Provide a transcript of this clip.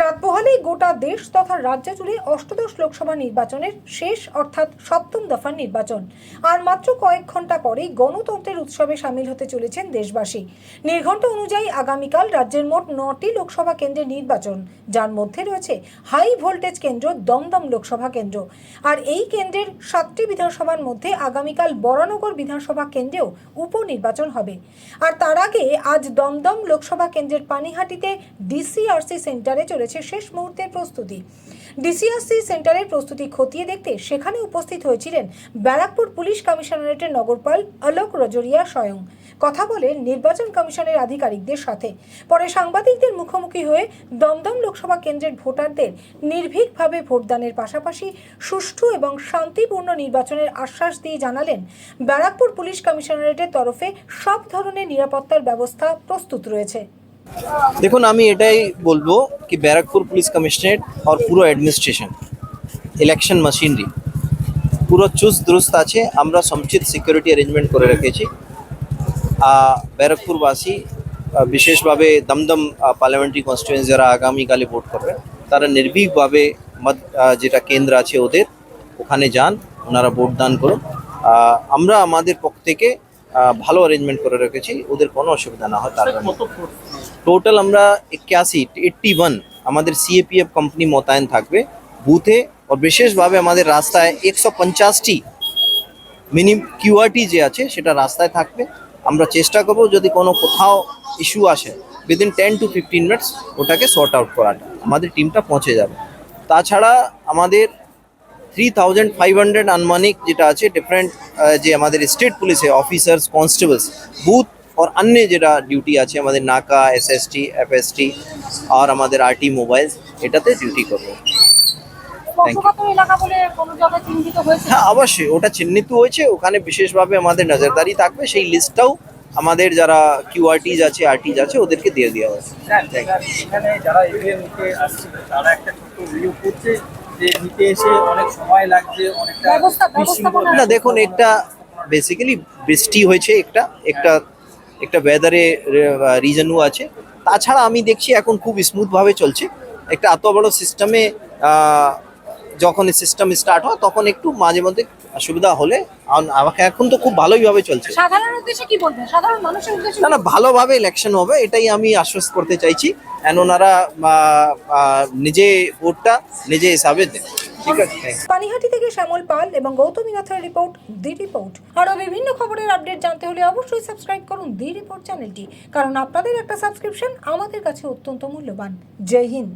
রাত পোহালেই গোটা দেশ তথা রাজ্য জুড়ে অষ্টদশ লোকসভা নির্বাচনের শেষ অর্থাৎ সপ্তম দফার নির্বাচন। আর মাত্র কয়েক ঘণ্টা পরেই গণতন্ত্রের উৎসবে সামিল হতে চলেছেন দেশবাসী। নির্ঘণ্ট অনুযায়ী আগামীকাল রাজ্যের মোট নটি লোকসভা কেন্দ্রের নির্বাচন। যার মধ্যে রয়েছে হাই ভোল্টেজ কেন্দ্র, দমদম লোকসভা কেন্দ্র। আর এই কেন্দ্রের সাতটি বিধানসভার মধ্যে আগামীকাল বরানগর বিধানসভা কেন্দ্রেও উপনির্বাচন হবে। আর তার আগে আজ দমদম লোকসভা কেন্দ্রের পানিহাটিতে ডিসিআরসি সেন্টারে চলেছে শেষ মুহূর্তের প্রস্তুতি। ডিসিআরসি সেন্টারের প্রস্তুতি খতিয়ে দেখতে সেখানে উপস্থিত হয়েছিলেন ব্যারাকপুর পুলিশ কমিশনারেটের নগরপাল অলোক রজরিয়া স্বয়ং। কথা বলে নির্বাচন কমিশনের আধিকারিকদের সাথে। পরে সাংবাদিকদের মুখোমুখি হয়ে দমদম লোকসভা কেন্দ্রের ভোটারদের নির্ভীকভাবে ভোটদানের পাশাপাশি সুষ্ঠু এবং শান্তিপূর্ণ নির্বাচনের আশ্বাস দিয়ে জানালেন ব্যারাকপুর পুলিশ কমিশনারেটের তরফে সব ধরনের নিরাপত্তার ব্যবস্থা প্রস্তুত রয়েছে। দেখুন আমি এটাই বলব কি ব্যারাকপুর পুলিশ কমিশনারেট আর পুরো অ্যাডমিনিস্ট্রেশন ইলেকশন মেশিনারি পুরো চুস্ত দুরুস্ত আছে। আমরা সমুচিত সিকিউরিটি অ্যারেঞ্জমেন্ট করে রেখেছি। ব্যারাকপুরবাসী বিশেষভাবে দমদম পার্লামেন্টারি কনস্টিটুয়েন্সি যারা আগামীকালে ভোট করবে তারা নির্ভীকভাবে মত যেটা কেন্দ্র আছে ওদের ওখানে যান ওনারা ভোট দান করুন। আমরা আমাদের পক্ষ থেকে ভালো অ্যারেঞ্জমেন্ট করে রেখেছি। ওদের কোনো অসুবিধা না হয় তার টোটাল আমরা একাশি এইট্টি ওয়ান আমাদের সিএপিএফ কোম্পানি মোতায়েন থাকবে। বুথে ও বিশেষভাবে আমাদের রাস্তায় একশো পঞ্চাশটি মিনিম কিউআরটি যে আছে, সেটা রাস্তায় থাকবে। আমরা চেষ্টা করব যদি কোনো কোথাও ইস্যু আসে within ten to fifteen minutes ওটাকে সর্ট আউট করাটা। আমাদের টিমটা পৌঁছে যাবে। তাছাড়া আমাদের থ্রি থাউজেন্ড ফাইভ হান্ড্রেড আনুমানিক যেটা আছে ডিফারেন্ট যে আমাদের স্টেট পুলিশে অফিসার্স কনস্টেবলস বুথ और अन्य যেটা ডিউটি আছে আমাদের নাকা এসএসটি এফএসটি আর আমাদের আরটি মোবাইল এটাতে ডিউটি করবো Thank you. স্পর্শকাতর এলাকা বলে কোনো জায়গায় চিহ্নিত হয়েছে হ্যাঁ অবশ্যই ওটা চিহ্নিত হয়েছে ওখানে বিশেষভাবে আমাদের নজরদারি থাকবে সেই লিস্টটাও আমাদের যারা কিউআরটিজ আছে আরটিজ আছে ওদেরকে দিয়ে দেওয়া হয়েছে এখানে যারা ইভিএম নিতে আসছে তারা একটা ছোট্ট ভিডিও করছে যে নিতে এসে অনেক সময় লাগছে অনেকটা ব্যবস্থা- বিশৃঙ্খলা- ব্যবস্থাপনা- না দেখুন একটা বেসিক্যালি বৃষ্টি হয়েছে একটা একটা একটা ওয়েদারে রিজনও আছে। তাছাড়া আমি দেখছি এখন খুব স্মুথভাবে চলছে। একটা এত বড় সিস্টেমে যখন সিস্টেম স্টার্ট হয় তখন একটু মাঝে মধ্যে অসুবিধা হলে আমাকে এখন তো খুব ভালোইভাবে চলছে। সাধারণ উদ্দেশ্যে কি বলবেন? সাধারণ মানুষের উদ্দেশ্যে না না ভালোভাবে ইলেকশন হবে এটাই আমি আশ্বস্ত করতে চাইছি। কেন ওনারা নিজে ভোটটা নিজে হিসাবে দেন। ঠিক আছে পানিহাটি থেকে শ্যামল পাল এবং গৌতমী নাথের রিপোর্ট দি রিপোর্ট। আরও বিভিন্ন খবরের আপডেট জানতে হলে অবশ্যই সাবস্ক্রাইব করুন দি রিপোর্ট চ্যানেলটি, কারণ আপনাদের একটা সাবস্ক্রিপশন আমাদের কাছে অত্যন্ত মূল্যবান। জয় হিন্দ।